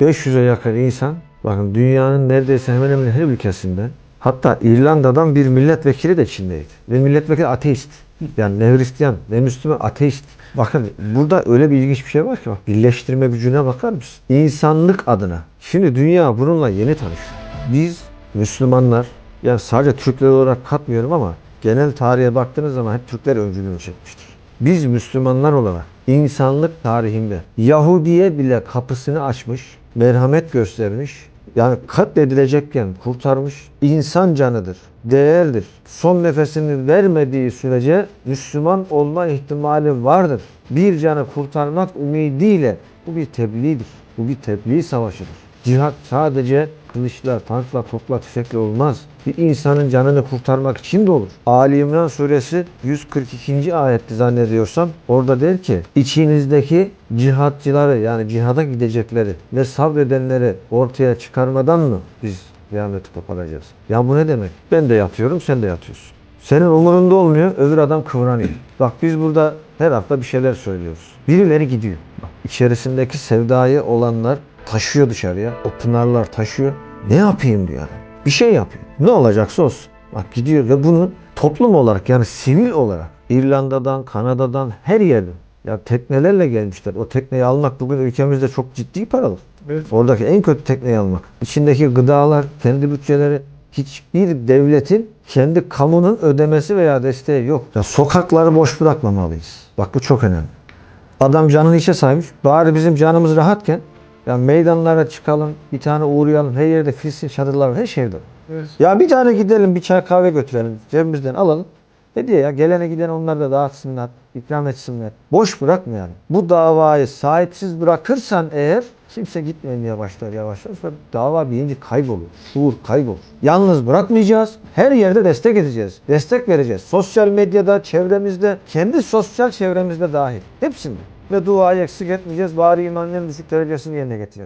500'e yakın insan, bakın dünyanın neredeyse hemen hemen her ülkesinden, hatta İrlanda'dan bir milletvekili de Çin'deydi. Ve milletvekili ateist. Yani ne Hristiyan, ne Müslüman, ateist. Bakın burada öyle bir ilginç bir şey var ki bak birleştirme gücüne bakar mısın? İnsanlık adına. Şimdi dünya bununla yeni tanışıyor. Biz Müslümanlar, yani sadece Türkler olarak katmıyorum ama genel tarihe baktığınız zaman hep Türkler öncülüğünü çekmiştir. Biz Müslümanlar olarak insanlık tarihinde Yahudiye bile kapısını açmış, merhamet göstermiş, yani katledilecekken kurtarmış insan canıdır, değerdir. Son nefesini vermediği sürece Müslüman olma ihtimali vardır. Bir canı kurtarmak ümidiyle bu bir tebliğdir. Bu bir tebliğ savaşıdır. Cihat sadece kılıçla, tankla, topla, tüfekle olmaz. Bir insanın canını kurtarmak için de olur. Ali İmran suresi 142. ayetti zannediyorsam. Orada der ki içinizdeki cihatçıları yani cihada gidecekleri ve sabredenleri ortaya çıkarmadan mı biz kıyameti koparacağız? Ya bu ne demek? Ben de yatıyorum sen de yatıyorsun. Senin umurunda olmuyor, öbür adam kıvranıyor. Bak biz burada her hafta bir şeyler söylüyoruz. Birileri gidiyor. Bak içerisindeki sevdayı olanlar taşıyor dışarıya. O pınarlar taşıyor. Ne yapayım diyor. Bir şey yapıyor. Ne olacaksa olsun. Bak gidiyor ve bunu toplum olarak yani sivil olarak İrlanda'dan, Kanada'dan her yerden ya teknelerle gelmişler. O tekneyi almak bugün ülkemizde çok ciddi paralı. Evet. Oradaki en kötü tekneyi almak. İçindeki gıdalar, kendi bütçeleri hiçbir devletin kendi kamunun ödemesi veya desteği yok. Ya sokakları boş bırakmamalıyız. Bak bu çok önemli. Adam canını işe saymış. Bari bizim canımız rahatken ya meydanlara çıkalım, bir tane uğrayalım. Her yerde Filistin çadırlar var, her şey var. Evet. Ya bir tane gidelim, bir çay kahve götürelim, cebimizden alalım. Ne ya gelene giden onlar da dağıtsınlar, ikram etsinler. Boş bırakma yani. Bu davayı sahipsiz bırakırsan eğer kimse gitmemeye başlar yavaş yavaş ve dava bilinci kaybolur. Şuur kaybolur. Yalnız bırakmayacağız. Her yerde destek edeceğiz. Destek vereceğiz. Sosyal medyada, çevremizde, kendi sosyal çevremizde dahil. Hepsinde. Ve duayı eksik etmeyeceğiz. Bari imanın en düşük derecesini yerine getirelim.